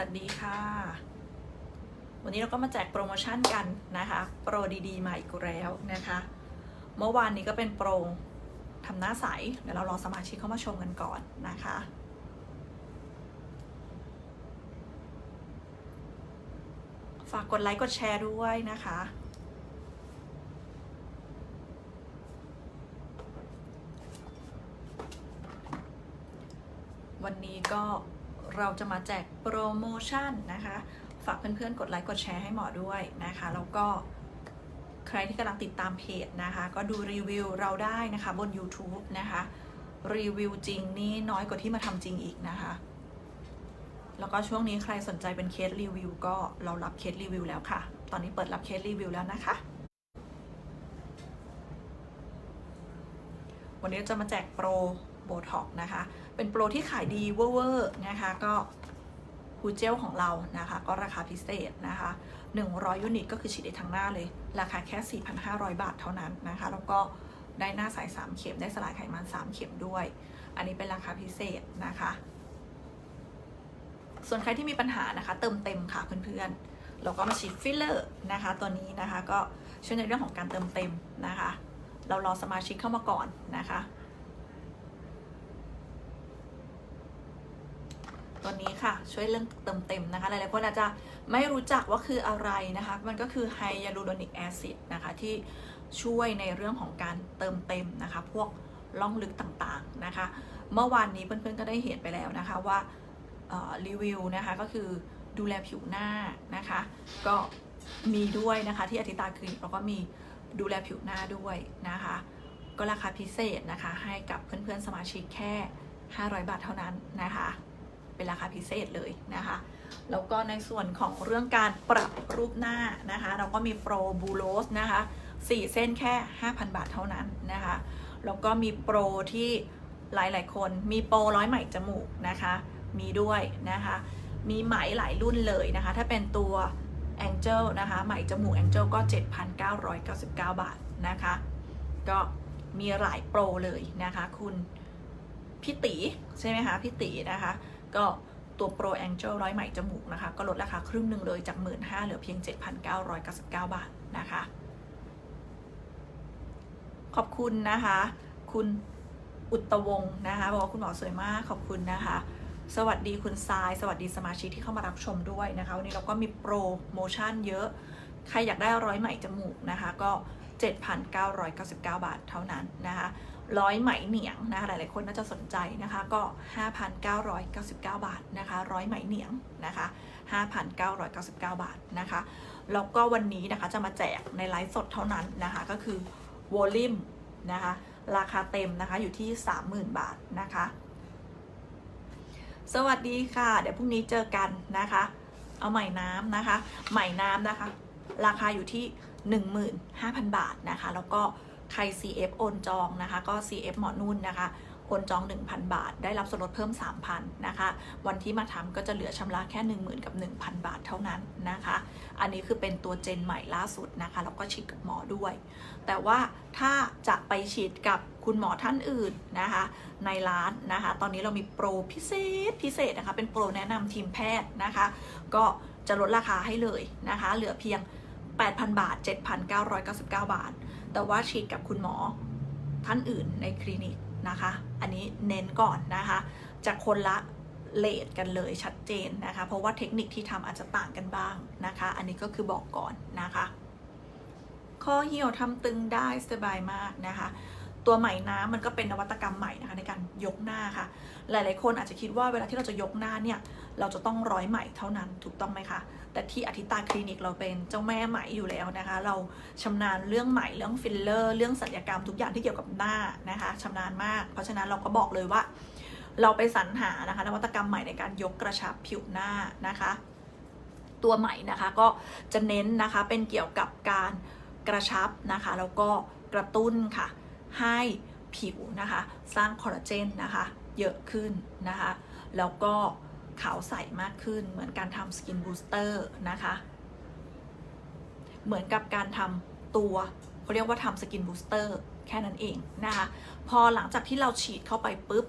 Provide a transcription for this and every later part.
วัสดีค่ะ วันนี้เราก็มาแจกโปรโมชั่นกันนะคะ โปรดีๆมาอีกแล้วนะคะ เมื่อวานนี้ก็เป็นโปรทำหน้าใส เดี๋ยวเรารอสมาชิกเข้ามาชมกันก่อนนะคะฝากกดไลค์กดแชร์ด้วยนะคะ วันนี้ก็ เราจะมาแจกโปรโมชั่นนะคะ ฝากเพื่อนๆ กดไลค์กดแชร์ให้หมอด้วยนะคะ แล้วก็ใครที่กำลังติดตามเพจนะคะ ก็ดูรีวิวเราได้นะคะบน YouTube นะคะ รีวิวจริงนี่น้อยกว่าที่มาทำจริงอีกนะคะ แล้วก็ช่วงนี้ใครสนใจเป็นเคสรีวิวก็เรารับเคสรีวิวแล้วค่ะ ตอนนี้เปิดรับเคสรีวิวแล้วนะคะ วันนี้จะมาแจกโปร โบท็อกนะคะ เป็นโปรที่ขายดีเวอร์ๆนะคะ ก็ฮูเจลของเรานะคะ ก็ราคาพิเศษนะคะ 100 ยูนิตก็คือฉีดได้ทั้งหน้าเลย ราคาแค่ 4,500 บาทเท่านั้นนะคะ แล้วก็ได้หน้าใส3เข็ม ได้สลายไขมัน 3 เข็มด้วย อันนี้เป็นราคาพิเศษนะคะ ส่วนใครที่มีปัญหานะคะ เติมเต็มค่ะเพื่อนๆ เราก็มาฉีดฟิลเลอร์นะคะ ตัวนี้นะคะก็ช่วยในเรื่องของการเติมเต็มนะคะ เรารอสมาชิกเข้ามาก่อนนะคะ ตัวนี้ค่ะ ช่วยเรื่องเติมเต็มนะคะ หลายๆคนอาจจะไม่รู้จักว่าคืออะไรนะคะ มันก็คือไฮยาลูโรนิกแอซิดนะคะที่ช่วยในเรื่องของการเติมเต็มนะคะ พวกล่องลึกต่างๆนะคะ เมื่อวานนี้เพื่อนๆก็ได้เห็นไปแล้วนะคะว่ารีวิวนะคะก็คือดูแลผิวหน้านะคะ ก็มีด้วยนะคะที่อธิตาคลินิกแล้วก็มีดูแลผิวหน้าด้วยนะคะ ก็ราคาพิเศษนะคะให้กับเพื่อนๆสมาชิกแค่ 500 บาทเท่านั้นนะคะ เป็นราคาพิเศษเลยนะคะ แล้วก็ในส่วนของเรื่องการปรับรูปหน้านะคะ เราก็มีโปรบูโรสนะคะ4 เส้นแค่ 5,000 บาทเท่านั้นนะคะ แล้วก็มีโปรที่หลายๆ คนมีโปรร้อยไหมจมูกนะคะ มีด้วยนะคะ มีไหมหลายรุ่นเลยนะคะ ถ้าเป็นตัว Angel นะคะ ไหมจมูก Angel ก็ 7,999 บาทนะคะ ก็มีหลายโปรเลยนะคะ คุณพี่ตีใช่ไหมคะพี่ตีนะคะ ก็ตัว Pro Angel ร้อยไหมจมูกนะคะ ก็ลดราคาครึ่งหนึ่งเลยจาก 1 5ื่นเหลือเพียง 7,999 บาทนะคะ ขอบคุณนะคะ คุณอุตวงนะคะบอกว่าคุณหมอสวยมากขอบคุณนะคะ สวัสดีคุณทราย สวัสดีสมาชิกที่เข้ามารับชมด้วยนะคะวันนี้เราก็มีโปรโมชั่นเยอะ ใครอยากได้ร้อยไหมจมูกนะคะก็ 7,999 บาทเท่านั้นนะคะ ร้อยไหมเหนียงนะคะหลายๆคนน่าจะสนใจนะคะก็ 5,999 บาทนะคะร้อยไหมเหนียงนะคะ5,999 บาทนะคะแล้วก็วันนี้นะคะจะมาแจกในไลฟ์สดเท่านั้นนะคะก็คือวอลลิมนะคะราคาเต็มนะคะอยู่ที่ 30,000 บาทนะคะ สวัสดีค่ะ เดี๋ยวพรุ่งนี้เจอกันนะคะ เอาใหม่น้ำนะคะ ใหม่น้ำนะคะ ราคาอยู่ที่ 15,000 บาทนะคะ แล้วก็ ใคร CF โอนจองนะคะ ก็ CF หมอนุ่นนะคะโอนจอง 1,000 บาท ได้รับส่วนลดเพิ่ม 3,000นะคะ วันที่มาทำก็จะเหลือชำระแค่ 10,000 กับ 1,000 บาทเท่านั้นนะคะ อันนี้คือเป็นตัวเจนใหม่ล่าสุดนะคะ แล้วก็ฉีดกับหมอด้วย แต่ว่าถ้าจะไปฉีดกับคุณหมอท่านอื่นนะคะ ในร้านนะคะ ตอนนี้เรามีโปรพิเศษพิเศษนะคะ เป็นโปรแนะนำทีมแพทย์นะคะ ก็จะลดราคาให้เลยนะคะ เหลือเพียง 8,000 บาท 7,999 บาท แต่ว่าฉีดกับคุณหมอท่านอื่นในคลินิกนะคะ อันนี้เน้นก่อนนะคะ จะคนละเลทกันเลยชัดเจนนะคะ เพราะว่าเทคนิคที่ทำอาจจะต่างกันบ้างนะคะ อันนี้ก็คือบอกก่อนนะคะ ข้อเหี่ยวทำตึงได้สบายมากนะคะ ตัวใหม่น้ำมันก็เป็นนวัตกรรมใหม่นะคะในการ ยกหน้าค่ะ หลาย ๆ คนอาจจะคิดว่าเวลาที่เราจะยกหน้าเนี่ย เราจะต้องร้อยไหมเท่านั้นถูกต้องไหมคะ แต่ที่อธิตาคลินิกเราเป็นเจ้าแม่ไหมอยู่แล้วนะคะ เราชำนาญเรื่องไหมเรื่องฟิลเลอร์ เรื่องศัลยกรรมทุกอย่างที่เกี่ยวกับหน้านะคะชำนาญมาก เพราะฉะนั้นเราก็บอกเลยว่า เราไปสรรหานะคะนวัตกรรมใหม่ในการยกกระชับผิวหน้านะคะ ตัวใหม่นะคะก็จะเน้นนะคะเป็นเกี่ยวกับการกระชับนะคะแล้วก็กระตุ้นค่ะให้ ผิวนะคะ สร้างคอลลาเจนนะคะ เยอะขึ้นนะคะ แล้วก็ขาวใสมากขึ้น เหมือนการทำสกินบูสเตอร์นะคะ เหมือนกับการทำตัวเขาเรียกว่าทำสกินบูสเตอร์แค่นั้นเองนะคะ พอหลังจากที่เราฉีดเข้าไปปุ๊บ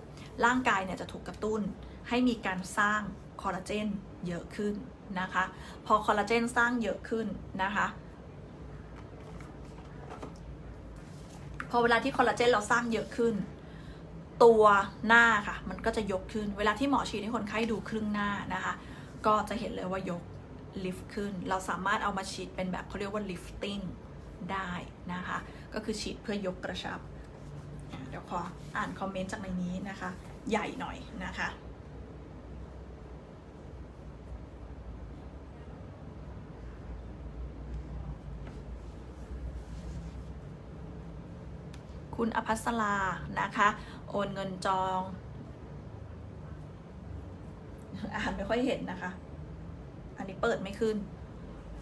ร่างกายเนี่ยจะถูกกระตุ้น ให้มีการสร้างคอลลาเจนเยอะขึ้นนะคะ พอคอลลาเจนสร้างเยอะขึ้นนะคะ พอเวลาที่คอลลาเจนเราสร้างเยอะขึ้น ตัวหน้าค่ะ มันก็จะยกขึ้น เวลาที่หมอฉีดให้คนไข้ดูครึ่งหน้านะคะ ก็จะเห็นเลยว่ายกลิฟต์ขึ้น เราสามารถเอามาฉีดเป็นแบบเขาเรียกว่า lifting ได้นะคะ ก็คือฉีดเพื่อยกกระชับ เดี๋ยวขออ่านคอมเมนต์จากในนี้นะคะ ใหญ่หน่อยนะคะ คุณอภัสรา นะคะ โอนเงินจอง อ่านไม่ค่อยเห็นนะคะ อันนี้เปิดไม่ขึ้น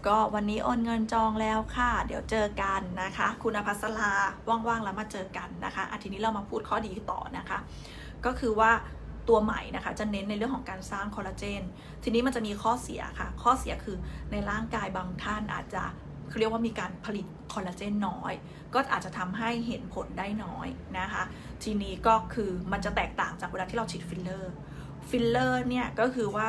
ก็วันนี้โอนเงินจองแล้วค่ะ เดี๋ยวเจอกันนะคะ คุณอภัสราว่างๆแล้วมาเจอกันนะคะอาทีนี้เรามาพูดข้อดีต่อนะคะ ก็คือว่าตัวใหม่นะคะจะเน้นในเรื่องของการสร้างคอลลาเจน ทีนี้มันจะมีข้อเสียค่ะ ข้อเสียคือในร่างกายบางท่านอาจจะเขาเรียกว่ามีการผลิต คอลลาเจนน้อย ก็อาจจะทำให้เห็นผลได้น้อยนะคะ ทีนี้ก็คือมันจะแตกต่างจากเวลาที่เราฉีดฟิลเลอร์ฟิลเลอร์เนี่ยก็คือว่า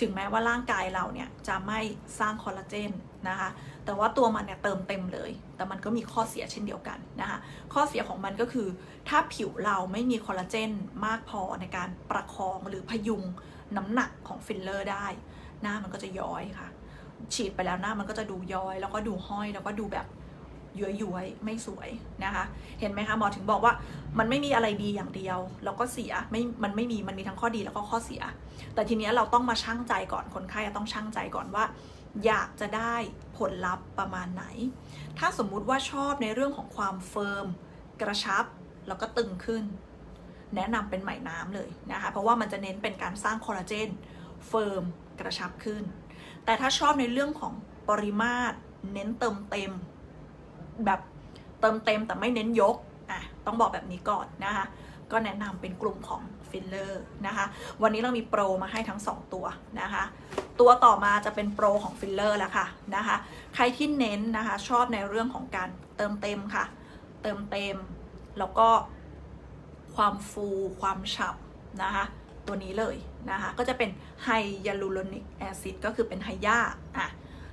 ถึงแม้ว่าร่างกายเราเนี่ยจะไม่สร้างคอลลาเจนนะคะ แต่ว่าตัวมันเนี่ยเติมเต็มเลย แต่มันก็มีข้อเสียเช่นเดียวกันนะคะ ข้อเสียของมันก็คือ ถ้าผิวเราไม่มีคอลลาเจนมากพอในการประคองหรือพยุงน้ำหนักของฟิลเลอร์ได้ หน้ามันก็จะย้อยค่ะ ฉีดไปแล้วหน้ามันก็จะดูย้อย แล้วก็ดูห้อยแล้วก็ดูแบบ ย้วยๆไม่สวยนะคะ เห็นไหมคะหมอถึงบอกว่ามันไม่มีอะไรดีอย่างเดียว แล้วก็เสียไม่มันไม่มีมันมีทั้งข้อดีแล้วก็ข้อเสีย แต่ทีเนี้ยเราต้องมาชั่งใจก่อนคนไข้ต้องชั่งใจก่อนว่า อยากจะได้ผลลัพธ์ประมาณไหน ถ้าสมมุติว่าชอบในเรื่องของความเฟิร์มกระชับแล้วก็ตึงขึ้น แนะนำเป็นไหมน้ำเลยนะคะ เพราะว่ามันจะเน้นเป็นการสร้างคอลลาเจนเฟิร์มกระชับขึ้น แต่ถ้าชอบในเรื่องของปริมาตร เน้นเติมเต็ม แบบเติมเต็มแต่ไม่เน้นยกอะต้องบอกแบบนี้ก่อนนะคะก็แนะนำเป็นกลุ่มของฟิลเลอร์นะคะ วันนี้เรามีโปรมาให้ทั้ง 2 ตัวนะคะ ตัวต่อมาจะเป็นโปรของฟิลเลอร์แล้วค่ะนะคะ ใครที่เน้นนะคะชอบในเรื่องของการเติมเต็มค่ะ เติมเต็ม แล้วก็ความฟูความฉ่ำนะคะ ตัวนี้เลยนะคะ ก็จะเป็นไฮยาลูโรนิกแอซิดก็คือเป็นไฮยาอะ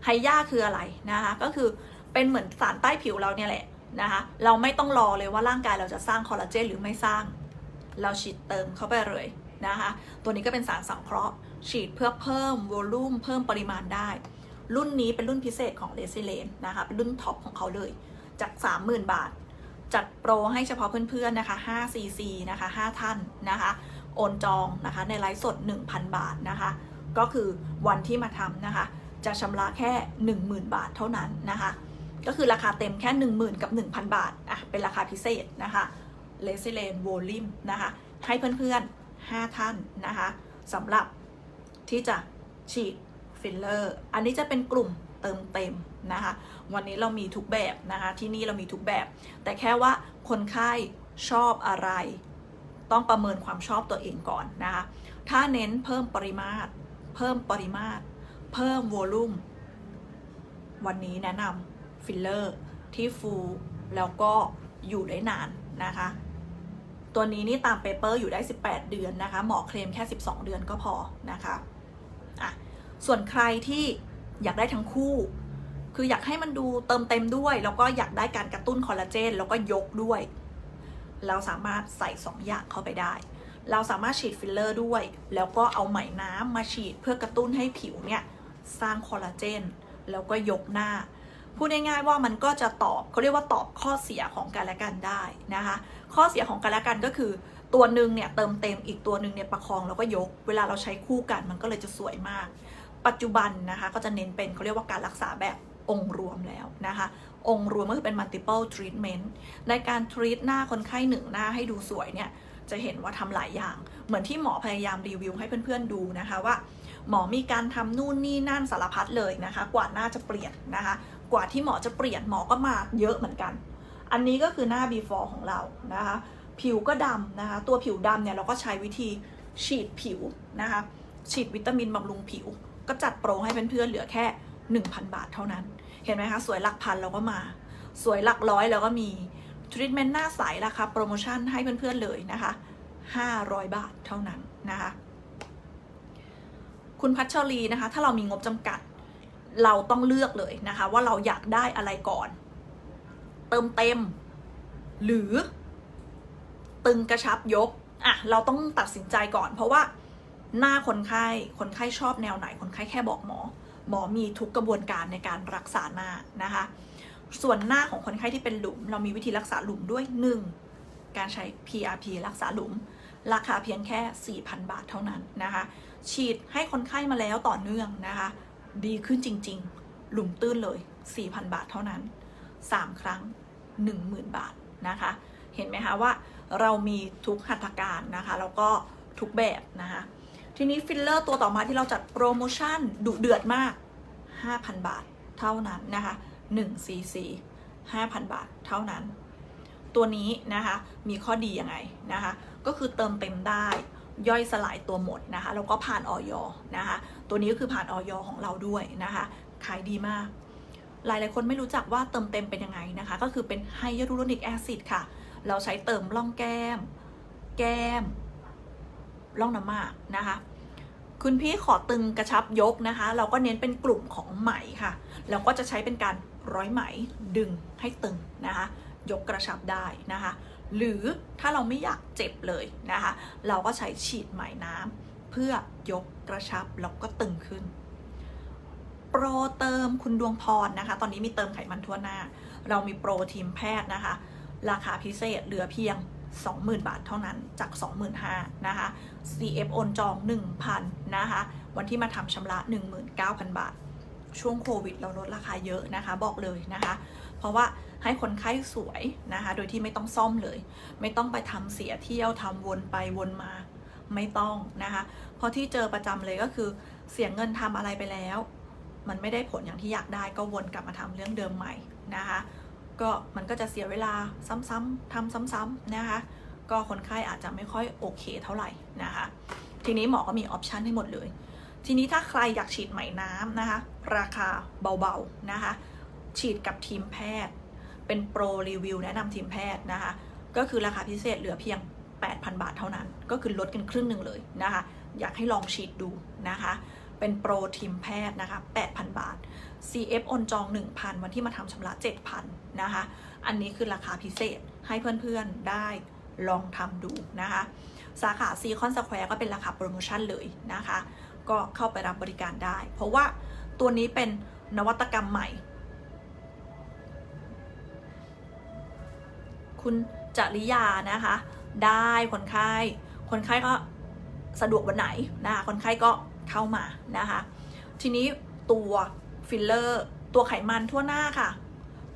ไฮยาคืออะไรนะคะ ก็คือ เป็นเหมือนสารใต้ผิวเราเนี่ยแหละนะคะเราไม่ต้องรอเลยว่าร่างกายเราจะสร้างคอลลาเจนหรือไม่สร้าง เราฉีดเติมเข้าไปเลยนะคะตัวนี้ก็เป็นสารสังเคราะห์ ฉีดเพื่อเพิ่มวอลลุ่มเพิ่มปริมาณได้ รุ่นนี้เป็นรุ่นพิเศษของเลซิเลนนะคะเป็นรุ่นท็อปของเขาเลยจาก 30,000 บาท จัดโปรให้เฉพาะเพื่อนๆนะคะ5 cc นะคะ 5 ท่านนะคะโอนจองนะคะในไลฟ์สด 1,000 บาทนะคะก็คือวันที่มาทำนะคะจะชำระแค่ 10,000 บาทเท่านั้นนะคะ ก็คือราคาเต็มแค่ 10,000 กับ 1,000 บาทอะเป็นราคาพิเศษนะคะเลซิเลนโวลิมนะคะให้เพื่อนๆ 5 ท่านนะคะสำหรับที่จะฉีดฟิลเลอร์ อันนี้จะเป็นกลุ่มเติมเต็มนะคะ วันนี้เรามีทุกแบบนะคะ ที่นี่เรามีทุกแบบ แต่แค่ว่าคนไข้ชอบอะไร ต้องประเมินความชอบตัวเองก่อนนะคะ ถ้าเน้นเพิ่มปริมาตร เพิ่มปริมาตร เพิ่มโวลลุ่มวันนี้แนะนำ ฟิลเลอร์ที่ฟูแล้วก็อยู่ได้นานนะคะ ตัวนี้นี่ตามเปเปอร์อยู่ได้ 18 เดือนนะคะหมอเคลมแค่ 12 เดือนก็พอนะคะอะส่วนใครที่อยากได้ทั้งคู่ คืออยากให้มันดูเติมเต็มด้วย แล้วก็อยากได้การกระตุ้นคอลลาเจนแล้วก็ยกด้วย เราสามารถใส่ 2 อย่างเข้าไปได้ เราสามารถฉีดฟิลเลอร์ด้วย แล้วก็เอาไหมน้ำมาฉีดเพื่อกระตุ้นให้ผิวเนี่ยสร้างคอลลาเจนแล้วก็ยกหน้า พูดง่ายๆว่ามันก็จะตอบเขาเรียกว่าตอบข้อเสียของกันและกันได้นะคะข้อเสียของกันและกันก็คือตัวหนึ่งเนี่ยเติมเต็มอีกตัวหนึ่งเนี่ยประคองแล้วก็ยก เวลาเราใช้คู่กันมันก็เลยจะสวยมาก ปัจจุบันนะคะก็จะเน้นเป็นเขาเรียกว่าการรักษาแบบองค์รวมแล้วนะคะ องค์รวมก็คือเป็น multiple treatment ในการ treat หน้าคนไข้หนึ่งหน้าให้ดูสวยเนี่ยจะเห็นว่าทำหลายอย่าง เหมือนที่หมอพยายามรีวิวให้เพื่อนๆดูนะคะว่า หมอมีการทำนู่นนี่นั่นสารพัดเลยนะคะ กว่าหน้าจะเปลี่ยนนะคะ กว่าที่หมอจะเปลี่ยนหมอก็มาเยอะเหมือนกัน อันนี้ก็คือหน้า before ของเรานะคะ ผิวก็ดำนะคะ ตัวผิวดำเนี่ยเราก็ใช้วิธีฉีดผิวนะคะ ฉีดวิตามินบำรุงผิว ก็จัดโปรให้เพื่อนๆเหลือแค่ 1,000 บาทเท่านั้น เห็นไหมคะ สวยหลักพันเราก็มา สวยหลักร้อยเราก็มีทรีทเมนต์หน้าใสราคาโปรโมชั่นให้เพื่อนๆเลยนะคะ 500 บาทเท่านั้นนะคะ คุณพัชรีนะคะ ถ้าเรามีงบจำกัด เราต้องเลือกเลยนะคะ ว่าเราอยากได้อะไรก่อน เติมเต็ม หรือ ตึงกระชับยกอะเราต้องตัดสินใจก่อน เพราะว่าหน้าคนไข้คนไข้ชอบแนวไหน คนไข้แค่บอกหมอ หมอมีทุกกระบวนการในการรักษาหน้านะคะ ส่วนหน้าของคนไข้ที่เป็นหลุม เรามีวิธีรักษาหลุมด้วย 1. การใช้ PRP รักษาหลุม ราคาเพียงแค่ 4,000 บาทเท่านั้นนะคะ ฉีดให้คนไข้มาแล้วต่อเนื่องนะคะ ดีขึ้นจริง ๆ หลุมตื้นเลย 4,000 บาทเท่านั้น 3 ครั้ง 10,000 บาทนะคะ เห็นไหมคะว่าเรามีทุกหัตถการนะคะ แล้วก็ทุกแบบนะคะ ทีนี้ฟิลเลอร์ตัวต่อมาที่เราจัดโปรโมชั่นดุเดือดมาก 5,000 บาทเท่านั้นนะคะ1 cc 5,000 บาทเท่านั้น ตัวนี้นะคะมีข้อดียังไงนะคะ ก็คือเติมเต็มได้ ย่อยสลายตัวหมดนะคะแล้วก็ผ่านออยนะคะ ตัวนี้ก็คือผ่านออยของเราด้วยนะคะขายดีมาก หลายหลายคนไม่รู้จักว่าเติมเต็มเป็นยังไงนะคะ ก็คือเป็นไฮยาลูโรนิกแอซิดค่ะ เราใช้เติมร่องแก้ม แก้มร่องน้ำมากนะคะ คุณพี่ขอตึงกระชับยกนะคะ เราก็เน้นเป็นกลุ่มของไหมค่ะแล้วก็จะใช้เป็นการร้อยไหมดึงให้ตึงนะคะ ยกกระชับได้นะคะ หรือถ้าเราไม่อยากเจ็บเลยนะคะ เราก็ใช้ฉีดไหมน้ำเพื่อยกกระชับแล้วก็ตึงขึ้น โปรเติมคุณดวงพรนะคะ ตอนนี้มีเติมไขมันทั่วหน้า เรามีโปรทีมแพทย์นะคะ ราคาพิเศษเหลือเพียง 20,000 บาทเท่านั้นจาก 25,000นะคะ CF โอนจอง 1,000นะคะ วันที่มาทำชำระ 19,000 บาท ช่วงโควิดเราลดราคาเยอะนะคะ บอกเลยนะคะ เพราะว่าให้คนไข้สวยนะคะ โดยที่ไม่ต้องซ่อมเลย ไม่ต้องไปทำเสียเที่ยวทำวนไปวนมาไม่ต้องนะคะ เพราะที่เจอประจำเลยก็คือเสียเงินทำอะไรไปแล้ว มันไม่ได้ผลอย่างที่อยากได้ก็วนกลับมาทำเรื่องเดิมใหม่นะคะ ก็มันก็จะเสียเวลาซ้ำๆทำซ้ำๆนะคะ ก็คนไข้อาจจะไม่ค่อยโอเคเท่าไหร่นะคะ ทีนี้หมอก็มีออปชันให้หมดเลย ทีนี้ถ้าใครอยากฉีดไหมน้ำนะคะ ราคาเบาๆนะคะ ฉีดกับทีมแพทย์ เป็นโปรรีวิวแนะนำทีมแพทย์นะคะ ก็คือราคาพิเศษเหลือเพียง 8,000 บาทเท่านั้น ก็คือลดกันครึ่งหนึ่งเลยนะคะ อยากให้ลองฉีดดูนะคะ เป็นโปรทีมแพทย์นะคะ 8,000 บาท CF อนจอง 1,000 วันที่มาทำชำระ 7,000 นะคะ อันนี้คือราคาพิเศษให้เพื่อนๆได้ลองทำดูนะคะ สาขาซีคอนสแควร์ก็เป็นราคาโปรโมชั่นเลยนะคะ ก็เข้าไปรับบริการได้ เพราะว่าตัวนี้เป็นนวัตกรรมใหม่ คุณจริยานะคะ ได้คนไข้คนไข้ก็สะดวกวันไหนนะคะคนไข้ก็เข้ามานะคะ ทีนี้ตัวฟิลเลอร์ตัวไขมันทั่วหน้าค่ะ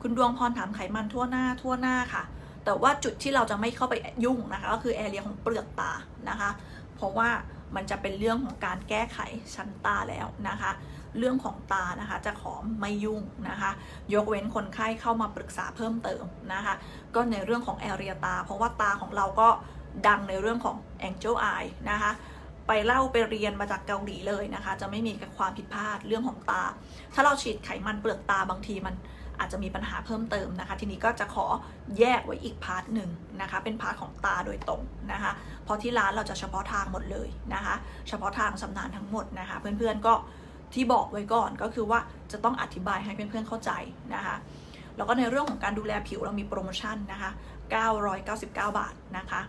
คุณดวงพรถามไขมันทั่วหน้าทั่วหน้าค่ะ แต่ว่าจุดที่เราจะไม่เข้าไปยุ่งนะคะ ก็คือแอเรียของเปลือกตานะคะ เพราะว่ามันจะเป็นเรื่องของการแก้ไขชั้นตาแล้วนะคะ เรื่องของตานะคะ จะขอไม่ยุ่งนะคะ ยกเว้นคนไข้เข้ามาปรึกษาเพิ่มเติมนะคะ ก็ในเรื่องของแอเรียตา เพราะว่าตาของเราก็ดังในเรื่องของ Angel Eye นะคะไปเล่าไปเรียนมาจากเกาหลีเลยนะคะ จะไม่มีความผิดพลาดเรื่องของตา ถ้าเราฉีดไขมันเปลือกตาบางทีมันอาจจะมีปัญหาเพิ่มเติมนะคะ ทีนี้ก็จะขอแยกไว้อีกพาร์ทหนึ่งนะคะ เป็นพาร์ทของตาโดยตรงนะคะ เพราะที่ร้านเราจะเฉพาะทางหมดเลยนะคะ เฉพาะทางชำนาญทั้งหมดนะคะ เพื่อนๆก็ ที่บอกไว้ก่อนก็คือว่าจะต้องอธิบายให้เพื่อนๆเข้าใจนะคะแล้วก็ในเรื่องของการดูแลผิวเรามีโปรโมชั่นนะคะ 999 บาทนะคะ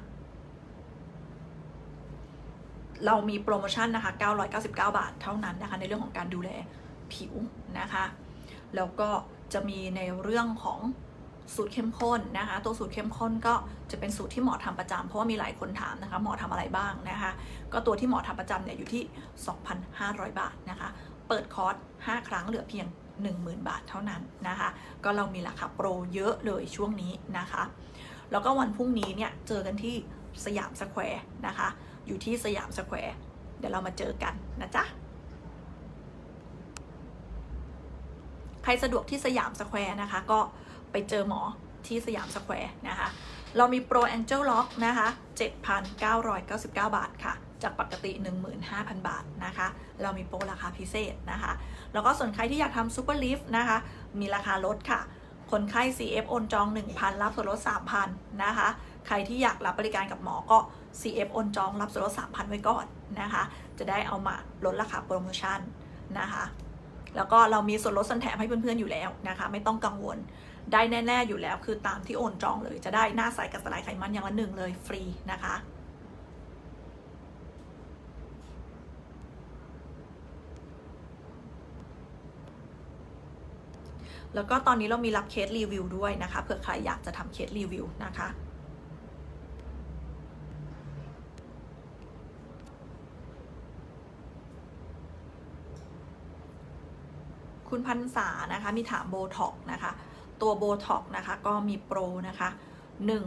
เรามีโปรโมชั่นนะคะ 999 บาทเท่านั้นนะคะ ในเรื่องของการดูแลผิวนะคะ แล้วก็จะมีในเรื่องของสูตรเข้มข้นนะคะ ตัวสูตรเข้มข้นก็จะเป็นสูตรที่หมอทำประจำเพราะว่ามีหลายคนถามนะคะ หมอทำอะไรบ้างนะคะ ก็ตัวที่หมอทำประจำเนี่ยอยู่ที่ 2,500 บาทนะคะ เปิดคอร์ส 5 ครั้งเหลือเพียง 10,000 บาทเท่านั้นนะคะ ก็เรามีราคาโปรเยอะเลยช่วงนี้นะคะ แล้วก็วันพรุ่งนี้เนี่ยเจอกันที่สยามสแควร์นะคะ อยู่ที่สยามสแควร์เดี๋ยวเรามาเจอกันนะจ๊ะ ใครสะดวกที่สยามสแควร์นะคะ ก็ไปเจอหมอที่สยามสแควร์นะคะ เรามีโปร Angel Lock นะคะ 7,999 บาทค่ะ จากปกติ 15,000 บาทนะคะ เรามีโปรราคาพิเศษนะคะ แล้วก็ส่วนใครที่อยากทำซูเปอร์ลิฟต์นะคะ มีราคาลดค่ะ คนไข้ CF โอนจอง 1,000 รับส่วนลด 3,000 นะคะ ใครที่อยากรับบริการกับหมอก็ CF โอนจองรับส่วนลด 3,000 ไว้ก่อนนะคะ จะได้เอามาลดราคาโปรโมชั่นนะคะ แล้วก็เรามีส่วนลดส่วนแถมให้เพื่อนๆอยู่แล้วนะคะ ไม่ต้องกังวลได้แน่ ๆ อยู่แล้ว คือตามที่โอนจองเลยจะได้หน้าใสกับสลายไขมันอย่างละหนึ่งเลยฟรีนะคะ แล้วก็ตอนนี้เรามีรับเคสรีวิวด้วยนะคะเผื่อใครอยากจะทำเคสรีวิวนะคะคุณพันษานะคะ มีถามโบท็อกนะคะ ตัวโบท็อกนะคะ ก็มีโปรนะคะ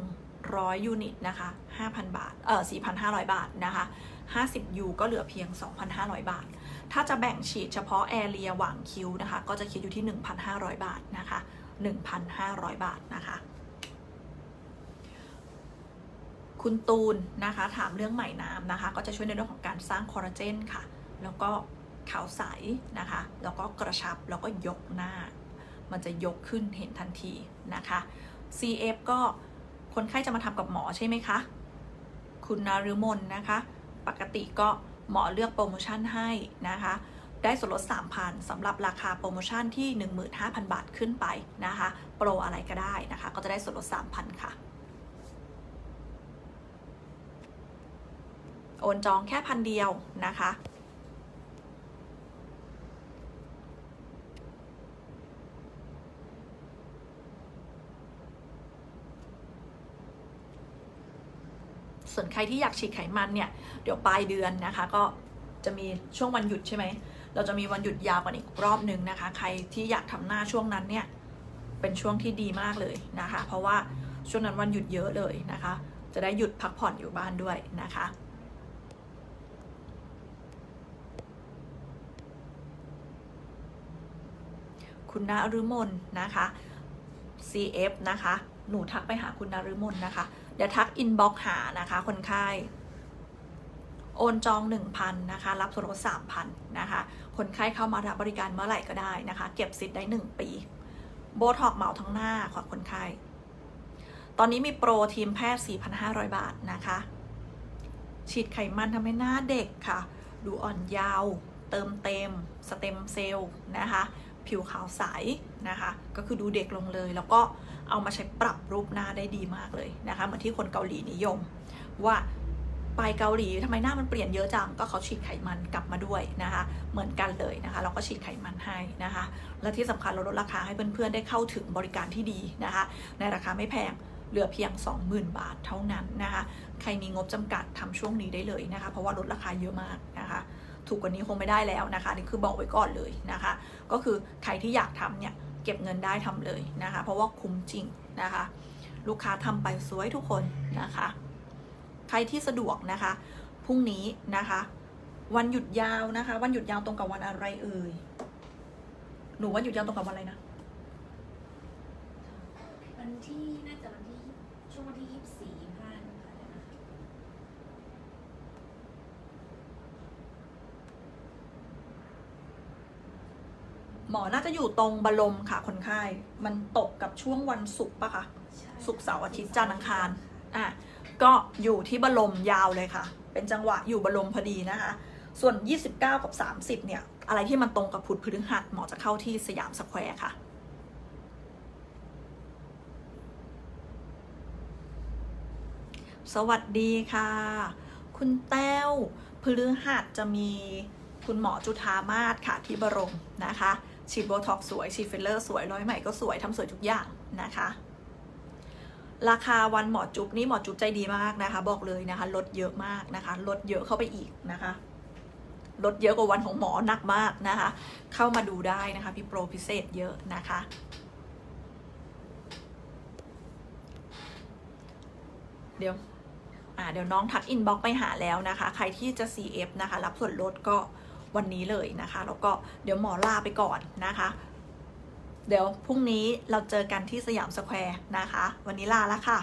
100 ยูนิตนะคะ 5,000 บาท เออ4,500 บาทนะคะ 50 ยูก็เหลือเพียง 2,500 บาท ถ้าจะแบ่งฉีดเฉพาะแอเรียหว่างคิ้วนะคะ ก็จะคิดอยู่ที่ 1,500 บาทนะคะ 1,500 บาทนะคะ คุณตูนนะคะ ถามเรื่องไหม่น้ำนะคะ ก็จะช่วยในเรื่องของการสร้างคอลลาเจนค่ะ แล้วก็ขาวใสนะคะ แล้วก็กระชับ แล้วก็ยกหน้า มันจะยกขึ้นเห็นทันทีนะคะ CF ก็คนไข้จะมาทำกับหมอใช่ไหมคะ คุณนารุมนนะคะ ปกติก็ หมอเลือกโปรโมชั่นให้นะคะ ได้ส่วนลด 3,000สำหรับราคาโปรโมชั่นที่ 15,000 บาทขึ้นไปนะคะ โปรอะไรก็ได้นะคะ ก็จะได้ส่วนลด 3,000 ค่ะ โอนจองแค่พันเดียวนะคะ ส่วนใครที่อยากฉีดไขมันเนี่ย เดี๋ยวปลายเดือนนะคะ ก็จะมีช่วงวันหยุดใช่ไหม เราจะมีวันหยุดยาวกว่าอีกรอบหนึ่งนะคะ ใครที่อยากทำหน้าช่วงนั้นเนี่ย เป็นช่วงที่ดีมากเลยนะคะ เพราะว่าช่วงนั้นวันหยุดเยอะเลยนะคะ จะได้หยุดพักผ่อนอยู่บ้านด้วยนะคะคุณนารุมนนะคะ CF นะคะ หนูทักไปหาคุณนารุมนนะคะ เดี๋ยวทักอินบ็อกหานะคะ คนไข้โอนจอง 1,000นะคะรับส่วนลด3,000นะคะ คนไข้เข้ามารับบริการเมื่อไหร่ก็ได้นะคะ เก็บสิทธิ์ได้ 1 ปี โบท็อกเหมาทั้งหน้าของคนไข้ ตอนนี้มีโปรทีมแพทย์ 4,500 บาทนะคะ ฉีดไขมันทำให้หน้าเด็กค่ะ ดูอ่อนเยาว์เติมเต็ม สเต็มเซลล์นะคะ ผิวขาวใสนะคะ ก็คือดูเด็กลงเลยแล้วก็ เอามาใช้ปรับรูปหน้าได้ดีมากเลยนะคะเหมือนที่คนเกาหลีนิยม ว่าไปเกาหลีทำไมหน้ามันเปลี่ยนเยอะจังก็เขาฉีดไขมันกลับมาด้วยนะคะ เหมือนกันเลยนะคะ เราก็ฉีดไขมันให้นะคะ และที่สำคัญเราลดราคาให้เพื่อนๆได้เข้าถึงบริการที่ดีนะคะ ในราคาไม่แพงเหลือเพียง 20,000 บาทเท่านั้นนะคะ ใครมีงบจำกัดทำช่วงนี้ได้เลยนะคะ เพราะว่าลดราคาเยอะมากนะคะถูกกว่านี้คงไม่ได้แล้วนะคะนี่คือบอกไว้ก่อนเลยนะคะ ก็คือใครที่อยากทำเนี่ย เก็บเงินได้ทำเลยนะคะ เพราะว่าคุ้มจริงนะคะ ลูกค้าทำไปสวยทุกคนนะคะ ใครที่สะดวกนะคะพรุ่งนี้นะคะ วันหยุดยาวนะคะ วันหยุดยาวตรงกับวันอะไรเอ่ยหนูวันหยุดยาวตรงกับวันอะไรนะวันที่น่าจะวันที่ช่วงวันที่ยี่สิบสี่ยี่ห้านะคะเดี๋ยวนะคะ หมอน่าจะอยู่ตรงบรมค่ะคนไข้ มันตกกับช่วงวันศุกร์ปะคะใช่ศุกร์เสาร์อาทิตย์จันทร์อังคารอะก็อยู่ที่บรมยาวเลยค่ะ เป็นจังหวะอยู่บรมพอดีนะคะ ส่วน 29 กับ 30 เนี่ย อะไรที่มันตรงกับพุธพฤหัสหมอจะเข้าที่สยามสแควร์ค่ะสวัสดีค่ะ คุณแต้วพฤหัสจะมีคุณหมอจุธามาศค่ะที่บรมนะคะ ฉีดโบท็อกสวย ฉีดฟิลเลอร์สวย ร้อยใหม่ก็สวยทำสวยทุกอย่างนะคะ ราคาวันหมอจุ๊บนี่หมอจุ๊บใจดีมากนะคะ บอกเลยนะคะ ลดเยอะมากนะคะ ลดเยอะเข้าไปอีกนะคะลดเยอะกว่าวันของหมอหนักมากนะคะ เข้ามาดูได้นะคะพี่โปรพิเศษเยอะนะคะ เดี๋ยว อ่า เดี๋ยวน้องทักอินบ็อกไปหาแล้วนะคะ ใครที่จะ CF นะคะ รับส่วนลดก็ วันนี้เลยนะคะ แล้วก็เดี๋ยวหมอลาไปก่อนนะคะ เดี๋ยวพรุ่งนี้เราเจอกันที่สยามสแควร์นะคะ วันนี้ลาแล้วค่ะ